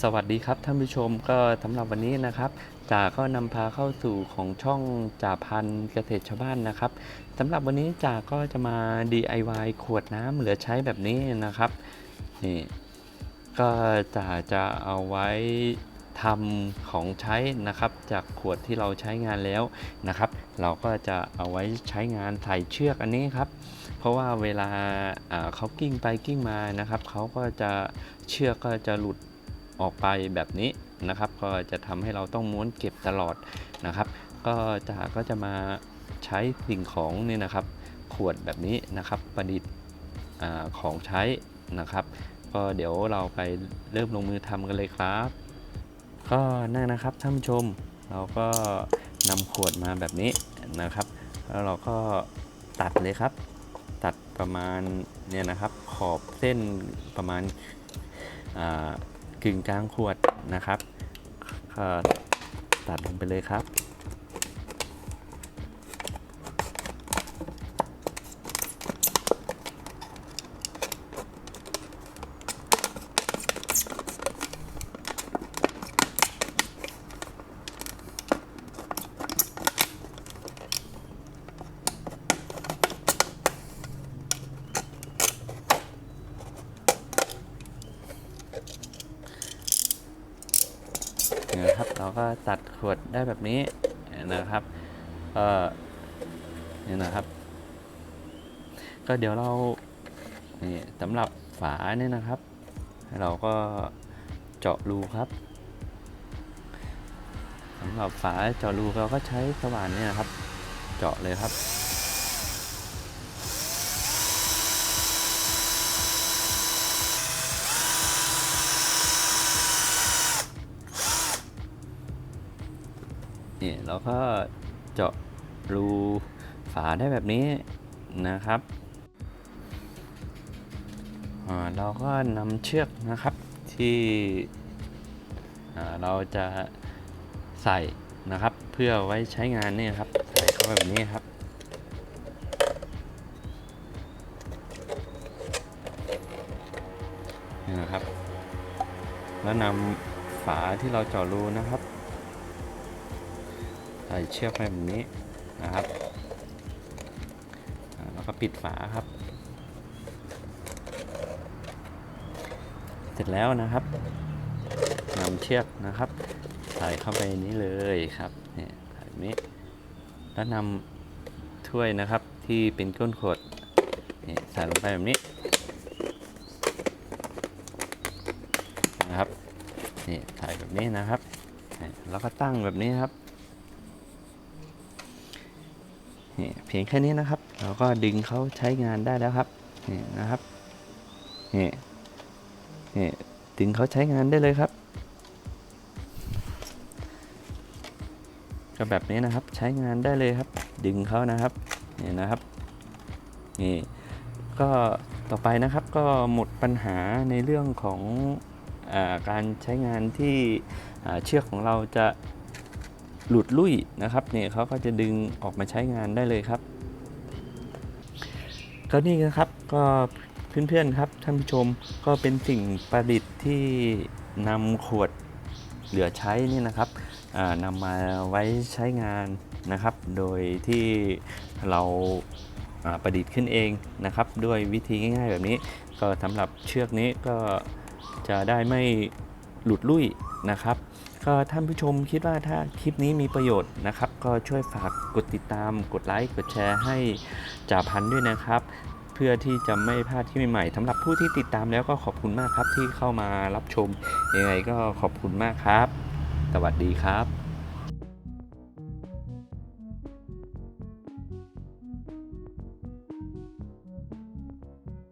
สวัสดีครับท่านผู้ชมก็สำหรับวันนี้นะครับจ่าก็นำพาเข้าสู่ของช่องจ่าพันเกษตรชาวบ้านนะครับสำหรับวันนี้จ่าก็จะมา DIY ขวดน้ำเหลือใช้แบบนี้นะครับนี่ก็จ่าจะเอาไว้ทำของใช้นะครับ จากขวดที่เราใช้งานแล้วนะครับ เราก็จะเอาไว้ใช้งานใส่เชือกอันนี้ครับ เพราะว่าเวลาเขากิ้งไปกิ้งมานะครับเขาก็จะเชือกก็จะหลุด ออกไปแบบนี้นะครับ ก็จะทำให้เราต้องม้วนเก็บตลอดนะครับ ก็จะก็จะมาใช้สิ่งของนี่นะครับ ขวดแบบนี้นะครับประดิษฐ์ของใช้นะครับ ก็เดี๋ยวเราไปเริ่มลงมือทำกันเลยครับ ก็นั่นนะครับท่านผู้ชม เราก็นำขวดมาแบบนี้นะครับ แล้วเราก็ตัดเลยครับตัดประมาณเนี่ยนะครับขอบเส้นประมาณ กึ่งกลางขวดนะครับตัดลงไปเลยครับ นะครับ เราก็ตัดขวดได้แบบนี้นะครับเออนี่นะครับ ก็เดี๋ยวเรานี่สำหรับฝาเนี่ยนะครับ เราก็เจาะรูครับสำหรับฝาเจาะรูเราก็ใช้สว่านเนี่ยนะครับ เจาะเลยครับ นี่เราก็เจาะรูฝาได้แบบนี้นะครับเราก็นำเชือกนะครับที่เราจะใส่นะครับเพื่อไว้ใช้งานนี่ครับใส่เข้าไปแบบนี้ครับนี่นะครับ แล้วนำฝาที่เราเจาะรูนะครับ ส่เชือกไปแบบนี้นะครับแล้วก็ปิดฝาครับ เสร็จแล้วนะครับนำเชือกนะครับ ใส่เข้าไปนี้เลยครับเนี่ยใส่แบบนี้แล้วนำถ้วยนะครับที่เป็นก้นขวดนี่ใส่ลงไปแบบนี้นะครับนี่ใส่แบบนี้นะครับ แล้วก็ตั้งแบบนี้ครับ นี่เพียงแค่นี้นะครับ เราก็ดึงเขาใช้งานได้แล้วครับนี่นะครับนี่นี่ดึงเขาใช้งานได้เลยครับ ก็แบบนี้นะครับใช้งานได้เลยครับ ดึงเขานะครับนี่นะครับนี่ก็ต่อไปนะครับก็หมดปัญหาในเรื่องของอการใช้งานที่เชือกของเราจะ หลุดลุ่ยนะครับเนี่ยเขาก็จะดึงออกมาใช้งานได้เลยครับก็นี่นะครับก็เพื่อนๆครับท่านผู้ชมก็เป็นสิ่งประดิษฐ์ที่นำขวดเหลือใช้นี่นะครับนำมาไว้ใช้งานนะครับ โดยที่เราประดิษฐ์ขึ้นเองนะครับ ด้วยวิธีง่ายๆแบบนี้ ก็สำหรับเชือกนี้ก็จะได้ไม่ หลุดลุ่ยนะครับ ก็ท่านผู้ชมคิดว่าถ้าคลิปนี้มีประโยชน์นะครับ ก็ช่วยฝากกดติดตาม กดไลค์ กดแชร์ให้จ่าพันด้วยนะครับ เพื่อที่จะไม่พลาดที่ใหม่ๆสำหรับผู้ที่ติดตามแล้วก็ขอบคุณมากครับที่เข้ามารับชมยังไงก็ขอบคุณมากครับ สวัสดีครับ